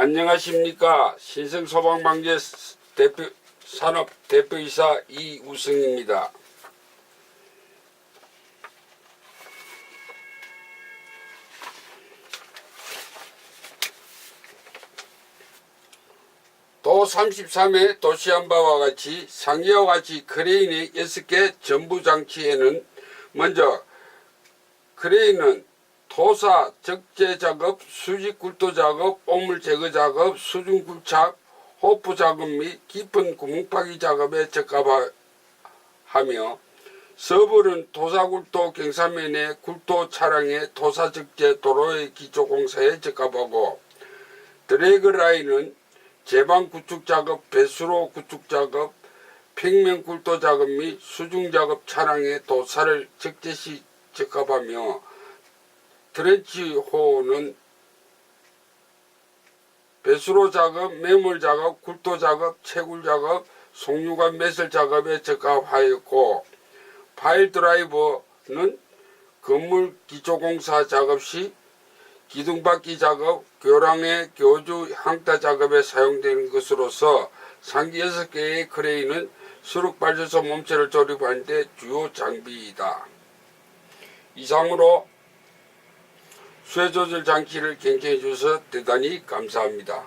안녕하십니까 신생소방방재 대표 산업 대표이사 이우승입니다. 도 33회 도시한 바와 같이 상기와 같이 크레인의 6개 전부 장치에는 먼저 크레인은 토사 적재 작업, 수직 굴도 작업, 오물 제거 작업, 수중 굴착, 호프 작업 및 깊은 구멍 파기 작업에 적합하며 서불은 토사굴도 경사면의 굴도 차량의 토사 적재 도로의 기초 공사에 적합하고 드래그 라인은 제방 구축 작업, 배수로 구축 작업, 평면 굴도 작업 및 수중 작업 차량의 도사를 적재시 적합하며 트렌치호는 배수로 작업, 매몰 작업, 굴도 작업, 채굴 작업, 송유관 매설 작업에 적합하였고 파일 드라이버는 건물 기초공사 작업 시 기둥받기 작업, 교량의 교주 항타 작업에 사용되는 것으로서 상기 6개의 크레인은 수륙 발전소 몸체를 조립하는 데 주요 장비이다. 이상으로 쇠조절 장치를 경청해 주셔서 대단히 감사합니다.